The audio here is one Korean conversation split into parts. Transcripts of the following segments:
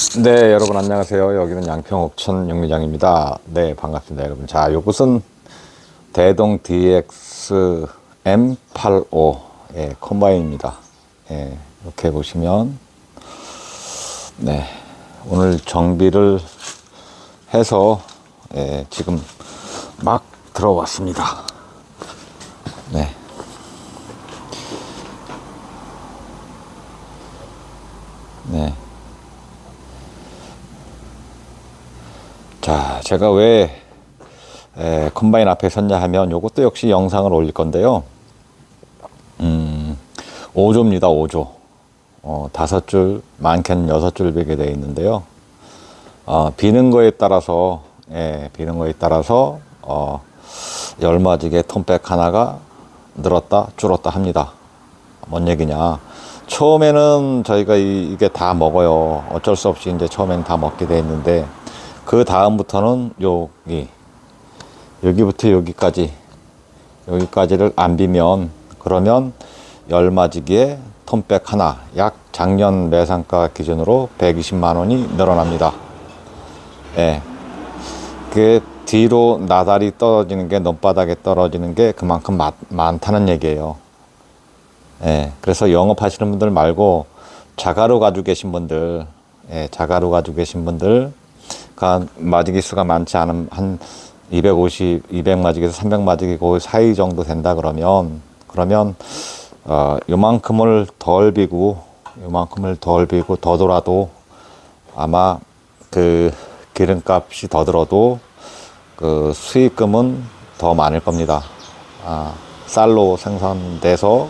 네, 여러분 안녕하세요. 여기는 양평 옥천 영리장입니다. 네, 반갑습니다, 여러분. 자, 이것은 대동 DX M85 예, 컴바인입니다. 예, 이렇게 보시면 네, 오늘 정비를 해서 예, 지금 막 들어왔습니다. 네. 네. 자, 제가 왜 에, 컴바인 앞에 섰냐 하면 이것도 역시 영상을 올릴 건데요. 음, 5조입니다, 5조. 어, 다섯 줄, 많게는 여섯 줄 베게 되어 있는데요. 어, 비는 거에 따라서, 예, 비는 거에 따라서, 어, 열맞이게 톤백 하나가 늘었다, 줄었다 합니다. 뭔 얘기냐. 처음에는 저희가 이, 이게 다 먹어요. 어쩔 수 없이 이제 처음엔 다 먹게 돼 있는데, 그 다음부터는 여기 여기부터 여기까지 여기까지를 안 비면 그러면 열맞이기에 톤백 하나 약 작년 매상가 기준으로 120만 원이 늘어납니다. 예. 그 뒤로 나달이 떨어지는 게 넘바닥에 떨어지는 게 그만큼 많, 많다는 얘기예요. 예. 그래서 영업하시는 분들 말고 자가로 가지고 계신 분들, 예, 자가로 가지고 계신 분들 가 마지기 수가 많지 않은 한 250, 200마지기에서 300마지기 그 사이 정도 된다 그러면 그러면 어 요만큼을 덜 비고 요만큼을 덜 비고 더 돌아도 아마 그 기름값이 더 들어도 그 수익금은 더 많을 겁니다. 아, 쌀로 생산돼서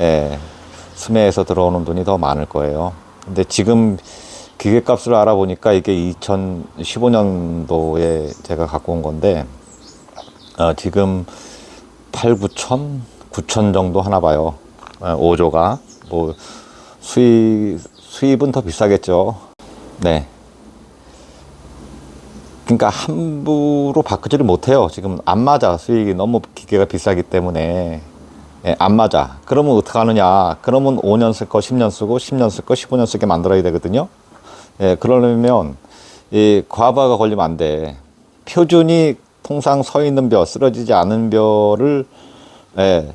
예, 수매에서 들어오는 돈이 더 많을 거예요. 근데 지금 기계값을 알아보니까 이게 2015년도에 제가 갖고 온 건데 어, 지금 8, 9천, 9천 정도 하나 봐요. 어, 5조가 뭐 수입 수입은 더 비싸겠죠. 네. 그러니까 함부로 바꾸지를 못해요. 지금 안 맞아 수익이 너무 기계가 비싸기 때문에 예, 안 맞아. 그러면 어떻게 하느냐? 그러면 5년 쓸 거 10년 쓰고 10년 쓸 거 15년 쓰게 만들어야 되거든요. 예, 그러려면 이 과부하가 걸리면 안 돼. 표준이 통상 서 있는 벼, 쓰러지지 않은 벼를 예,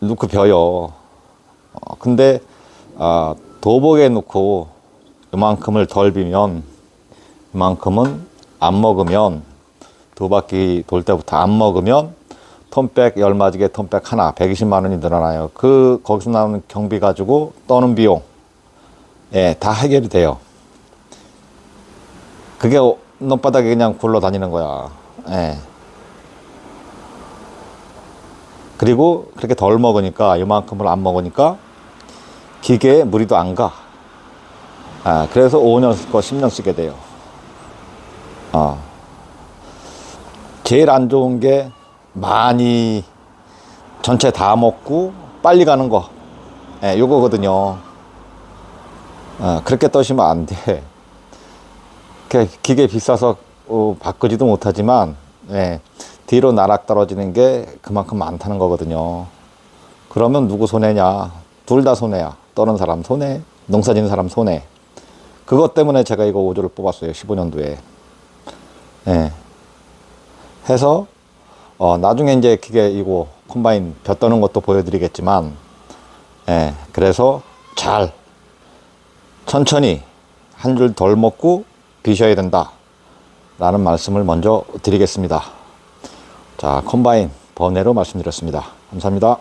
놓고 벼요. 어, 근데 아, 도복에 놓고 이만큼을 덜 비면 이만큼은 안 먹으면 두 바퀴 돌 때부터 안 먹으면 톤백 열 마지게 톤백 하나 120만 원이 늘어나요. 그 거기서 나오는 경비 가지고 떠는 비용 예, 다 해결이 돼요. 그게 넘바닥에 그냥 굴러다니는 거야. 예. 그리고 그렇게 덜 먹으니까 이만큼을 안 먹으니까 기계에 무리도 안 가. 아, 그래서 5년 쓰고 10년 쓰게 돼요. 어. 제일 안 좋은 게 많이 전체 다 먹고 빨리 가는 거. 예, 요거거든요. 어, 그렇게 떠시면 안 돼. 그 기계 비싸서 어, 바꾸지도 못하지만 예, 뒤로 나락 떨어지는 게 그만큼 많다는 거거든요. 그러면 누구 손해냐? 둘 다 손해야. 떠는 사람 손해, 농사 짓는 사람 손해. 그것 때문에 제가 이거 5조를 뽑았어요. 15년도에. 예. 해서 어, 나중에 이제 기계 이거 콤바인 벼 떠는 것도 보여드리겠지만 예. 그래서 잘 천천히 한 줄 덜 먹고 비셔야 된다. 라는 말씀을 먼저 드리겠습니다. 자, 컴바인 번외로 말씀드렸습니다. 감사합니다.